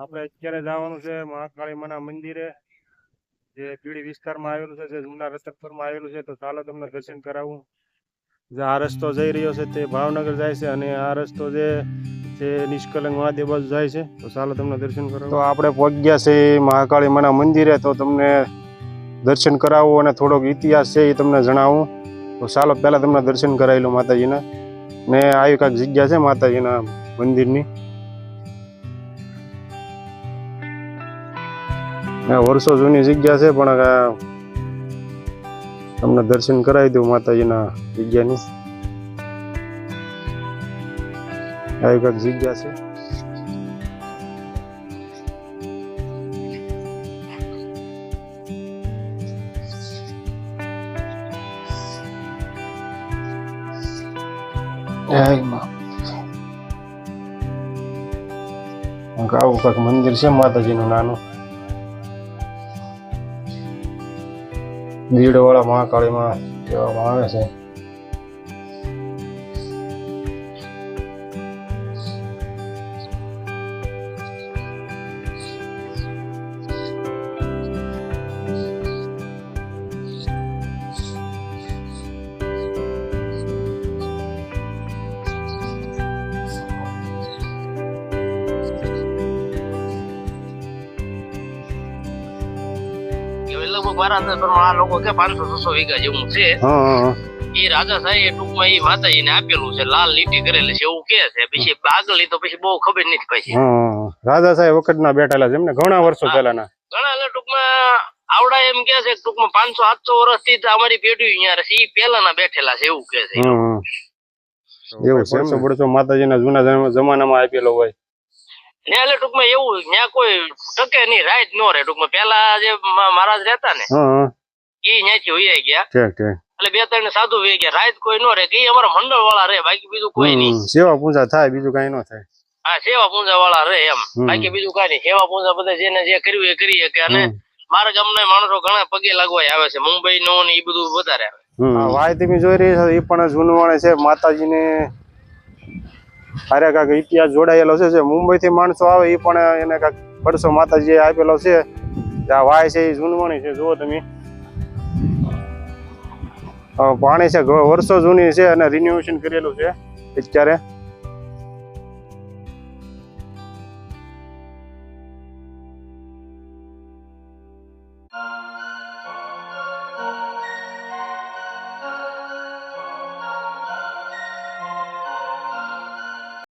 આપણે અત્યારે જવાનું છે મહાકાળી માના મંદિરે. જે પીડી વિસ્તારમાં આવેલું છે, જે જૂના રતનપુરમાં આવેલું છે, તો ચાલો તમને દર્શન કરાવું. જે આ રસ્તો જઈ રહ્યો છે તે ભાવનગર જાય છે અને આ રસ્તો જે તે નિષ્કલંક મહાદેવ બાજુ જાય છે. તો ચાલો તમને દર્શન કરાવું. તો આપણે પહોંચ્યા છે મહાકાળી માના મંદિરે, તો તમને દર્શન કરાવું અને થોડોક ઇતિહાસ છે એ તમને જણાવું. તો ચાલો પહેલા તમને દર્શન કરાવી લઉં માતાજીના. ને આવી કાંઈક જગ્યા છે માતાજીના મંદિરની? વર્ષો જૂની જગ્યા છે પણ તમને દર્શન કરાવી દઉં માતાજીના જગ્યાની. આવી કાંઈક જગ્યા છે. આવું કાંઈક મંદિર છે માતાજીનું નાનું. દીડવાળા મહાકાળીમાં કહેવામાં આવે છે. કે લગભગ પ્રમાણે આ લોકો કે પાંચસો છસો વીઘા જેવું છે. હા હા હા. એ રાજા સાહેબ એ ટૂંકમાં એ માતાજીને આપેલું છે લાલ લીટી કરેલી છે એવું કે છે. પછી આગળ તો પછી બહુ ખબર નથી પછી. રાજા સાહેબ વખતના બેઠેલા છે એમને ઘણા વર્ષો. પહેલાના. ઘણા એટલે ટૂંકમાં આવડા એમ કે છે ટૂંકમાં પાંચસો સાતસો વર્ષથી થી અમારી પેઢી અહીંયા રહે છે. એ પહેલાના બેઠેલા છે એવું કે છે. એવું છે માતાજીના જૂના જમાનામાં આપેલો હોય. ને એટલે ટૂંકમાં એવું ત્યાં કોઈ ટકે નહીં રાઈટ નો રહે ટૂંકમાં. પેલા જે મહારાજ રહેતા ને એ ત્યાંથી વૈયા ગયા. ઠીક ઠીક. એટલે બે ત્રણ સાધુ હોય ગયા. રાઈત કોઈ નો રહે કે અમારા મંડળ વાળા રહે બાકી બીજું કોઈ નહીં. સેવા પૂજા થાય બીજું કઈ ન થાય. હા સેવા પૂજા વાળા રહે એમ. બાકી બીજું કઈ નહીં. સેવા પૂજા બધા જેને જે કર્યું એ કરીએ કે અને. મારા ગામના માણસો ઘણા પગે લાગવા આવે છે. મુંબઈ નો ને એ બધું વધારે આવે. વાય તમે જોઈ રહી છો એ પણ જૂનવાણે છે માતાજીને હારે કાંક ઇતિહાસ જોડાયેલો છે, જે મુંબઈથી માણસો આવે એ પણ એને કાંક પડસો માતાજી આપેલો છે. આ વાય છે એ જૂનવાણી છે, જુઓ તમે. પાણી છે વર્ષો જૂની છે અને રિન્યુએશન કરેલું છે અત્યારે.